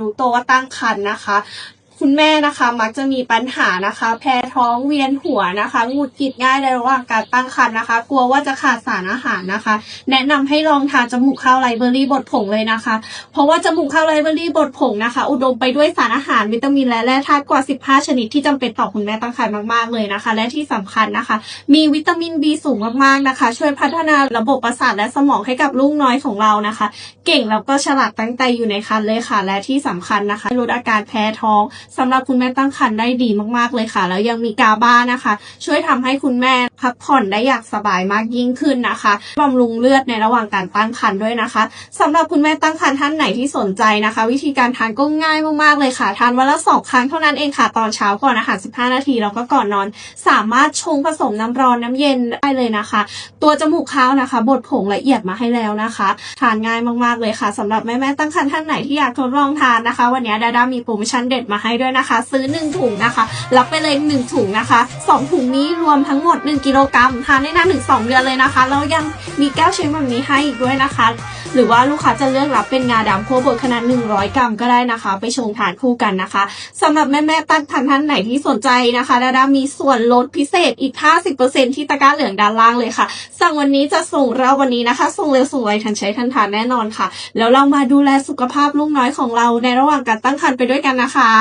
รู้ตัวว่าตั้งครรภ์นะคะ คุณแม่นะคะมักจะมีปัญหานะคะ แพ้ท้องเวียนหัวนะคะหงุดหงิดง่ายในระหว่างการตั้งครรภ์นะคะ กลัวว่าจะขาดสารอาหารนะคะ แนะนำให้ลองทานจมูกข้าวไรเบอรี่บดผงเลยนะคะ เพราะว่าจมูกข้าวไรเบอรี่บดผงนะคะ อุดมไปด้วยสารอาหารวิตามินและแร่ธาตุกว่า 15 ชนิดที่จำเป็นต่อคุณแม่ตั้งครรภ์มากๆเลยนะคะ และที่สำคัญนะคะ มีวิตามิน B สูงมากๆนะคะ ช่วยพัฒนาระบบประสาทและสมองให้กับลูกน้อยของเรานะคะ เก่งแล้วก็ฉลาดตั้งใจอยู่ในครรภ์เลยค่ะ และที่สำคัญนะคะลดอาการแพ้ท้องสำหรับคุณแม่ตั้งครรภ์ได้ดีมากๆเลยค่ะ แล้วยังมีกาบ้านะคะ ช่วยทำให้คุณแม่พักผ่อนได้อย่างสบายมากยิ่งขึ้นนะคะบำรุงเลือดในระหว่างการตั้งครรภ์ด้วยนะคะสำหรับคุณแม่ตั้งครรภ์ท่านไหนที่สนใจนะคะ วิธีการทานก็ง่ายมากๆเลยค่ะ ทานวันละสองครั้งเท่านั้นเองค่ะ ตอนเช้าก่อนอาหาร 15 นาทีแล้วก็ก่อนนอน สามารถชงผสมน้ำร้อนน้ำเย็นได้เลยนะคะ ตัวจมูกข้าวนะคะบดผงละเอียดมาให้แล้วนะคะ ทานง่ายมากๆเลยค่ะสำหรับแม่ๆตั้งครรภ์ท่านไหนที่อยากทดลองทานนะคะ วันนี้ดาด้ามีโปรโมชั่นเด็ดมาให้ด้วยนะคะ ซื้อ 1 ถุงนะคะ รับไปเลย 1 ถุงนะคะ 2 ถุงนี้รวมทั้งหมด 1 กิโลกรัมทานได้นานถึง2เดือนเลยนะคะ แล้วยังมีแก้วเชฟแบบนี้ให้อีกด้วยนะคะ หรือว่าลูกค้าจะเลือกรับเป็นงาดำโคบดขนาด 100 กรัมก็ได้นะคะ ไปชงทานคู่กันนะคะสำหรับแม่ๆตั้งครรภ์ท่านไหนที่สนใจนะคะดาด้ามีส่วนลดพิเศษอีก 50%ที่ตะกร้าเหลืองด้านล่างเลยค่ะ สั่งวันนี้จะส่งเราวันนี้นะคะ ส่งเร็วส่งไวทันใช้ทันทานแน่นอนค่ะ แล้วเรามาดูแลสุขภาพลูกน้อยของเราในระหว่างการตั้งครรภ์ไปด้วยกันนะคะ